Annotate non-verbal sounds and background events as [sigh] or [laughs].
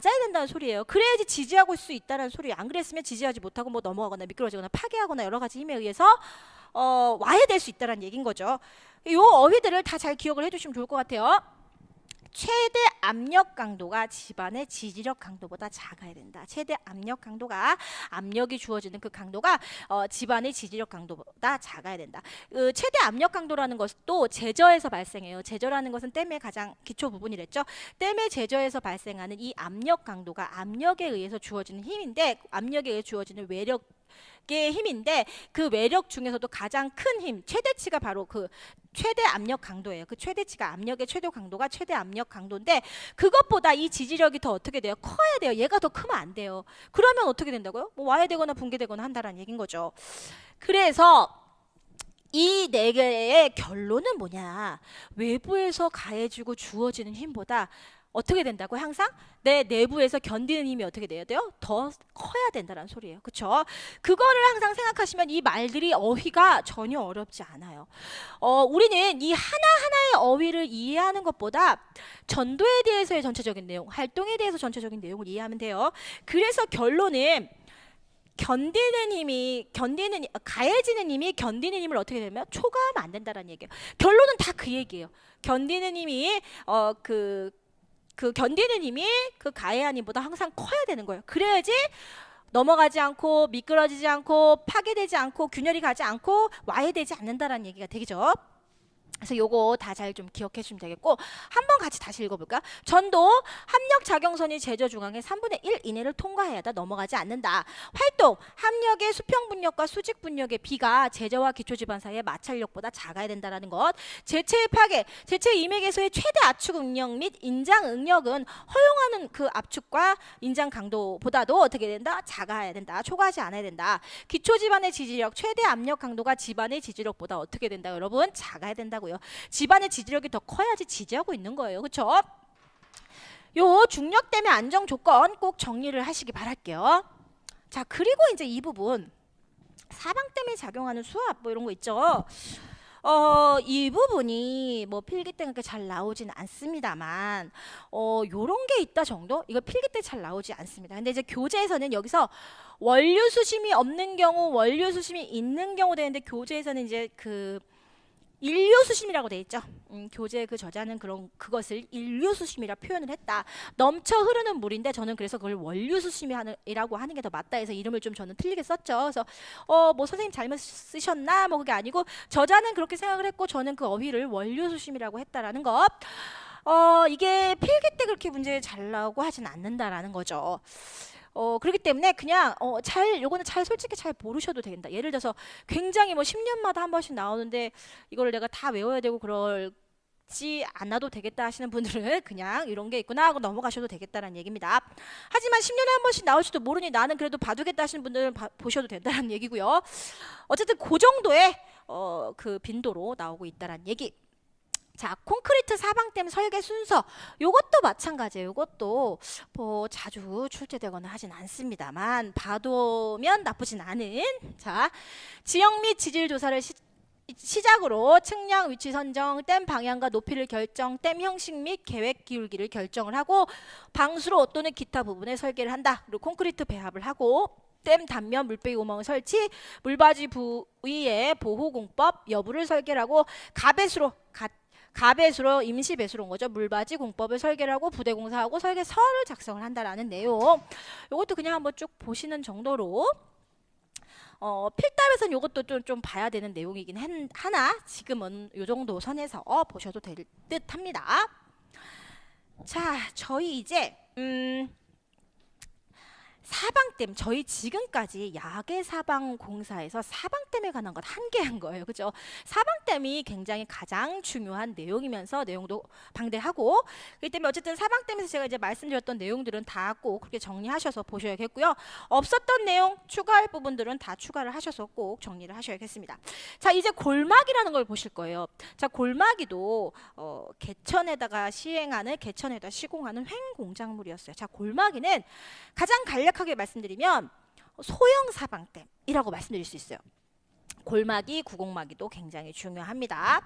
된다는 소리예요. 그래야지 지지하고 수 있다는 소리예요. 안 그랬으면 지지하지 못하고 뭐 넘어가거나 미끄러지거나 파괴하거나 여러 가지 힘에 의해서 어, 와야 될수 있다는 얘기인 거죠. 이 어휘들을 다 잘 기억을 해두시면 좋을 것 같아요. 최대 압력 강도가 집안의 지지력 강도보다 작아야 된다. 최대 압력 강도가 압력이 주어지는 그 강도가 어, 집안의 지지력 강도보다 작아야 된다. 그 최대 압력 강도라는 것도 제저에서 발생해요. 제저라는 것은 댐의 가장 기초 부분이랬죠. 댐의 제저에서 발생하는 이 압력 강도가 압력에 의해서 주어지는 힘인데 압력에 의해 주어지는 외력 의 힘인데 그 외력 중에서도 가장 큰 힘 최대치가 바로 그 최대 압력 강도예요. 그 최대치가 압력의 최대 강도가 최대 압력 강도인데 그것보다 이 지지력이 더 어떻게 돼요? 커야 돼요. 얘가 더 크면 안 돼요. 그러면 어떻게 된다고요? 뭐 와야 되거나 붕괴되거나 한다라는 얘기인 거죠. 그래서 이네 개의 결론은 뭐냐? 외부에서 가해지고 주어지는 힘보다 어떻게 된다고 항상 내 내부에서 견디는 힘이 어떻게 돼야 돼요? 더 커야 된다는 소리예요. 그렇죠? 그거를 항상 생각하시면 이 말들이 어휘가 전혀 어렵지 않아요. 어, 우리는 이 하나하나의 어휘를 이해하는 것보다 전도에 대해서의 전체적인 내용, 활동에 대해서 전체적인 내용을 이해하면 돼요. 그래서 결론은 견디는 힘이 견디는 가해지는 힘이 견디는 힘을 어떻게 되면 초과하면 안 된다라는 얘기예요. 결론은 다 그 얘기예요. 견디는 힘이 어그 그 견디는 힘이 그 가해한 힘보다 항상 커야 되는 거예요. 그래야지 넘어가지 않고 미끄러지지 않고 파괴되지 않고 균열이 가지 않고 와해되지 않는다라는 얘기가 되겠죠. 그래서 요거 다 잘 좀 기억해 주시면 되겠고 한번 같이 다시 읽어볼까? 전도 합력 작용선이 제저 중앙의 3분의 1 이내를 통과해야 다 넘어가지 않는다. 활동 합력의 수평 분력과 수직 분력의 비가 제저와 기초 지반 사이의 마찰력보다 작아야 된다라는 것. 제체의 파괴, 제체 임액에서의 최대 압축 응력 및 인장 응력은 허용하는 그 압축과 인장 강도보다도 어떻게 된다? 작아야 된다. 초과하지 않아야 된다. 기초 지반의 지지력 최대 압력 강도가 집안의 지지력보다 어떻게 된다 여러분 작아야 된다고요 집안의 지지력이 더 커야지 지지하고 있는 거예요. 그렇죠 요 중력 때문에 안정 조건 꼭 정리를 하시기 바랄게요. 자 그리고 이제 이 부분. 사방 때문에 작용하는 수압 뭐 이런 거 있죠? 어, 이 부분이 뭐 필기 때 그렇게 잘 나오진 않습니다만, 어, 요런 게 있다 정도? 이거 필기 때 잘 나오지 않습니다. 근데 이제 교재에서는 여기서 원류 수심이 없는 경우, 원류 수심이 있는 경우 되는데 교재에서는 이제 그 인류 수심이라고 돼 있죠. 음, 교재 그 저자는 그런 그것을 인류 수심이라 표현을 했다. 넘쳐 흐르는 물인데 저는 그래서 그걸 원류 수심이라고 하는 게 더 맞다 해서 이름을 좀 저는 틀리게 썼죠. 그래서 어 뭐 선생님 잘못 쓰셨나 뭐 그게 아니고 저자는 그렇게 생각을 했고 저는 그 어휘를 원류 수심이라고 했다라는 것. 어 이게 필기 때 그렇게 문제 잘 나오고 하진 않는다라는 거죠. 어 그렇기 때문에 그냥 어 잘 요거는 잘 솔직히 잘 모르셔도 된다. 예를 들어서 굉장히 뭐 10년마다 한 번씩 나오는데 이거를 내가 다 외워야 되고 그럴지 않아도 되겠다 하시는 분들은 [laughs] 그냥 이런 게 있구나 하고 넘어가셔도 되겠다는 얘기입니다. 하지만 10년에 한 번씩 나올지도 모르니 나는 그래도 봐두겠다 하시는 분들은 봐- 보셔도 된다는 얘기고요. 어쨌든 그 정도의 어, 그 빈도로 나오고 있다는 얘기. 자, 콘크리트 사방댐 설계 순서. 요것도 마찬가지예요. 요것도 뭐 자주 출제되거나 하진 않습니다만 봐두면 나쁘진 않은 자, 지형 및 지질 조사를 시, 시작으로 측량 위치 선정, 댐 방향과 높이를 결정, 댐 형식 및 계획 기울기를 결정을 하고 방수로 또는 기타 부분에 설계를 한다. 그리고 콘크리트 배합을 하고 댐 단면 물배기 구멍 설치, 물바지 부위의 보호 공법 여부를 설계하고 가배수로 가, 가배수로 임시 배수로 온 거죠. 물바지 공법을 설계를 하고 부대 공사하고 설계서를 작성을 한다라는 내용. 이것도 그냥 한번 쭉 보시는 정도로 어, 필답에서는 이것도 좀, 좀 봐야 되는 내용이긴 한, 하나 지금은 이 정도 선에서 보셔도 될 듯합니다. 자, 저희 이제 음, 사방댐 저희 지금까지 야계 사방 공사에서 사방댐에 관한 것 한 개 한 거예요. 그죠? 사방댐이 굉장히 가장 중요한 내용이면서 내용도 방대하고 그렇기 때문에 어쨌든 사방댐에서 제가 이제 말씀드렸던 내용들은 다 꼭 그렇게 정리하셔서 보셔야겠고요. 없었던 내용 추가할 부분들은 다 추가를 하셔서 꼭 정리를 하셔야겠습니다. 자, 이제 골막이라는 걸 보실 거예요. 자, 골막이도 어, 개천에다가 시행하는 개천에다 시공하는 횡 공작물이었어요. 자, 골막이는 가장 간략하게 말씀드리 면 소형 사방댐이라고 말씀드릴 수 있어요. 골막이 구곡막이도 굉장히 중요합니다.